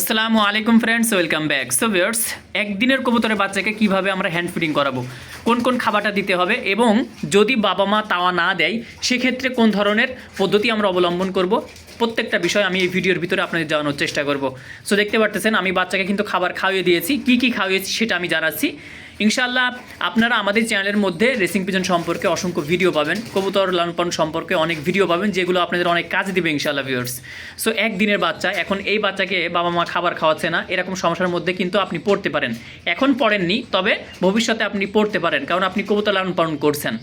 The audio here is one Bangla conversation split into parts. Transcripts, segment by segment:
আসসালামু আলাইকুম friends welcome back so viewers একদিনের কবুতরের বাচ্চাকে কীভাবে আমরা হ্যান্ড ফিডিং করাবো? কোন কোন খাবারটা দিতে হবে? এবং যদি বাবা মা তাওয়া না দেয়, সেক্ষেত্রে কোন ধরনের পদ্ধতি আমরা অবলম্বন করব? প্রত্যেকটা বিষয় আমি এই ভিডিওর ভিতরে আপনাদের জানানোর চেষ্টা করব। সো দেখতে পারতেছেন, আমি বাচ্চাকে কিন্তু খাবার খাওয়িয়ে দিয়েছি। কি কি খাওয়িয়েছি সেটা আমি জানাচ্ছি। ইনশাআল্লাহ আপনারা আমাদের চ্যানেলের মধ্যে রেসিং পিজন সম্পর্কে অসংখ্য ভিডিও পাবেন। কবুতর লালন সম্পর্কে অনেক ভিডিও পাবেন, যেগুলো আপনাদের অনেক কাজ দিবে ইনশাআল্লাহ ভিউয়ার্স সো একদিনের বাচ্চা, এখন এই বাচ্চাকে বাবা মা খাবার খাওয়াচ্ছে না, এরকম সমস্যার মধ্যে কিন্তু আপনি পড়তে পারেন। এখন পড়েননি, তবে ভবিষ্যতে আপনি পড়তে পারেন, কারণ আপনি কবুতর লালন পালন করছেন।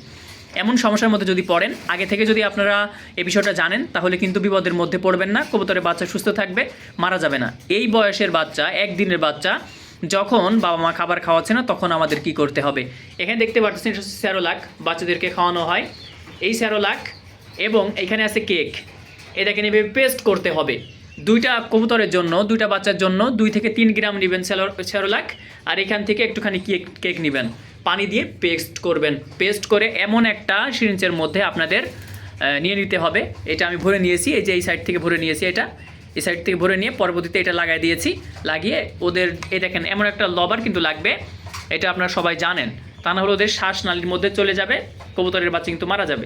এমন সমস্যার মধ্যে যদি পড়েন, আগে থেকে যদি আপনারা এই বিষয়টা জানেন, তাহলে কিন্তু বিপদের মধ্যে পড়বেন না, কবুতরের বাচ্চা সুস্থ থাকবে, মারা যাবে না। এই বয়সের বাচ্চা, একদিনের বাচ্চা যখন বাবা মা খাবার খাওয়াচ্ছে না, তখন আমাদের কি করতে হবে? এখানে দেখতে পাচ্ছেন এটা হচ্ছে স্যারোলাক বাচ্চাদেরকে খাওয়ানো হয়। এই স্যারোলাক এবং এখানে আছে কেক। এটাকে নেবে পেস্ট করতে হবে। দুইটা কবুতরের জন্য, দুইটা বাচ্চার জন্য দুই থেকে তিন গ্রাম নেবেন স্যারোলাক আর এখান থেকে একটুখানি কেক কেক নেবেন। পানি দিয়ে পেস্ট করবেন। পেস্ট করে এমন একটা সিরিঞ্চের মধ্যে আপনাদের নিয়ে নিতে হবে। এটা আমি ভরে নিয়েছি, এই যে এই সাইড থেকে ভরে নিয়েছি এটা। এই সাইড থেকে ভরে নিয়ে পরবর্তীতে এটা লাগাই দিয়েছি। লাগিয়ে ওদের, এই দেখেন, এমন একটা লবার কিন্তু লাগবে। এটা আপনারা সবাই জানেন। তা না হলে ওদের শ্বাস নালীর মধ্যে চলে যাবে, কবুতরের বাচ্চা কিন্তু মারা যাবে।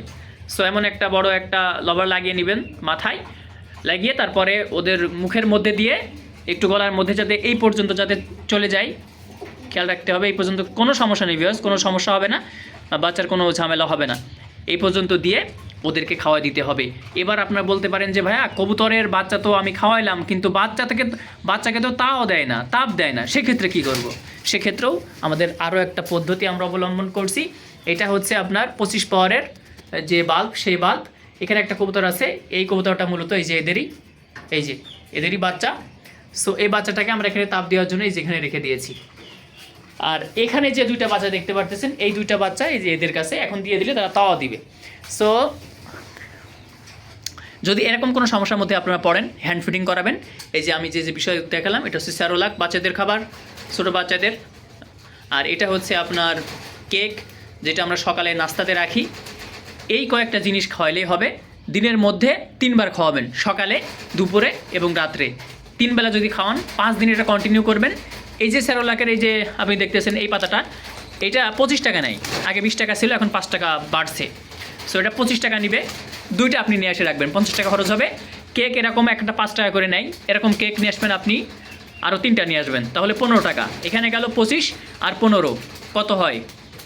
সো এমন একটা বড় একটা লবার লাগিয়ে নেবেন মাথায়। লাগিয়ে তারপরে ওদের মুখের মধ্যে দিয়ে একটু গলার মধ্যে যাতে এই পর্যন্ত যাতে চলে যায়। খেয়াল রাখতে হবে, এই পর্যন্ত কোনো সমস্যা নেই ভিউয়ার্স কোনো সমস্যা হবে না বাচ্চার কোনো ঝামেলা হবে না। এই পর্যন্ত দিয়ে ওদেরকে খাওয়া দিতে হবে। এবার আপনারা বলতে পারেন যে, ভাইয়া, কবুতরের বাচ্চা তো আমি খাওয়াইলাম, কিন্তু বাচ্চা থেকে বাচ্চাকে তো তাও দেয় না, তাপ দেয় না। সেক্ষেত্রে কি করব। সেক্ষেত্রেও আমাদের আরও একটা পদ্ধতি আমরা অবলম্বন করছি। এটা হচ্ছে আপনার পঁচিশ পাওয়ারের যে বাল্ব সেই বাল্ব এখানে একটা কবুতর আছে, এই কবুতরটা মূলত এই যে এদেরই, এই যে এদেরই বাচ্চা। সো এই বাচ্চাটাকে আমরা এখানে তাপ দেওয়ার জন্য এই যেখানে রেখে দিয়েছি। আর এখানে যে দুইটা বাচ্চা দেখতে পারতেছেন, এই দুইটা বাচ্চা এই যে এদের কাছে এখন দিয়ে দিলে তারা তাওয়া দিবে। সো যদি এরকম কোনো সমস্যার মধ্যে আপনারা পড়েন হ্যান্ড ফিডিং করাবেন। এই যে আমি যে যে বিষয় দেখালাম, এটা হচ্ছে স্যারোলাক, বাচ্চাদের খাবার, ছোটো বাচ্চাদের। আর এটা হচ্ছে আপনার কেক, যেটা আমরা সকালে নাস্তাতে রাখি। এই কয়েকটা জিনিস খাওয়াইলেই হবে। দিনের মধ্যে তিনবার খাওয়াবেন, সকালে, দুপুরে এবং রাত্রে। তিনবেলা যদি খাওয়ান, পাঁচ দিন এটা কন্টিনিউ করবেন। এই যে স্যারোলাকের এই যে আপনি দেখতেছেন এই পাতাটা, এটা পঁচিশ টাকা নেয়। আগে বিশ টাকা ছিল, এখন পাঁচ টাকা বাড়ছে। সো এটা পঁচিশ টাকা নিবে। দুইটা আপনি নিয়ে এসে রাখবেন। পঞ্চাশ টাকা খরচ হবে। কেক এরকম একটা পাঁচ টাকা করে নেয়। এরকম কেক নিয়ে আসবেন আপনি আরও তিনটা নিয়ে আসবেন। তাহলে পনেরো টাকা। এখানে গেল পঁচিশ আর পনেরো। কত হয়?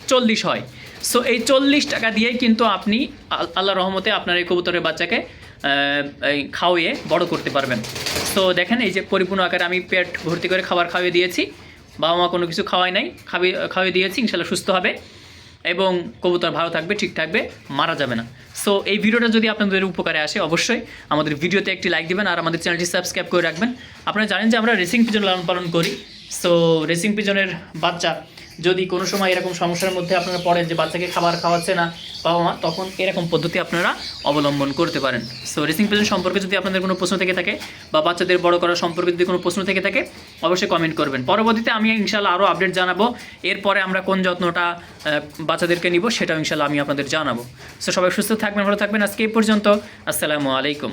চল্লিশ হয়। সো এই চল্লিশ টাকা দিয়েই কিন্তু আপনি আল- আল্লাহ রহমতে আপনার এই কবুতরের বাচ্চাকে এই খাওয়িয়ে বড় করতে পারবেন। তো দেখেন এই যে পরিপূর্ণ আকারে আমি পেট ভর্তি করে খাবার খাওয়িয়ে দিয়েছি। বাবা মা কোনো কিছু খাওয়াই নাই। খাবি খাওয়িয়ে দিয়েছি, ইনশাল্লাহ সুস্থ হবে। এবং কবুতর ভালো থাকবে, ঠিক থাকবে, মারা যাবে না। সো এই ভিডিওটা যদি আপনাদের উপকারে আসে, অবশ্যই আমাদের ভিডিওতে একটি লাইক দেবেন আর আমাদের চ্যানেলটি সাবস্ক্রাইব করে রাখবেন। আপনারা জানেন যে আমরা রেসিং পিজন লালন পালন করি। সো রেসিং পিজনের বাচ্চা যদি কোনো সময় এরকম সমস্যার মধ্যে আপনারা পড়েন যে বাচ্চাকে খাবার খাওয়াচ্ছে না বাবা মা, তখন এরকম পদ্ধতি আপনারা অবলম্বন করতে পারেন। সো রেসিং পিজন সম্পর্কে যদি আপনাদের কোনো প্রশ্ন থেকে থাকে বা বাচ্চাদের বড় করা সম্পর্কে যদি কোনো প্রশ্ন থেকে থাকে, অবশ্যই কমেন্ট করবেন। পরবর্তীতে আমি ইনশাল্লাহ আরও আপডেট জানাব। এরপরে আমরা কোন যত্নটা বাচ্চাদেরকে নিব সেটাও ইনশাল্লাহ আমি আপনাদের জানাব। সো সবাই সুস্থ থাকবেন, ভালো থাকবেন। আজকে এই পর্যন্ত। আসসালামু আলাইকুম।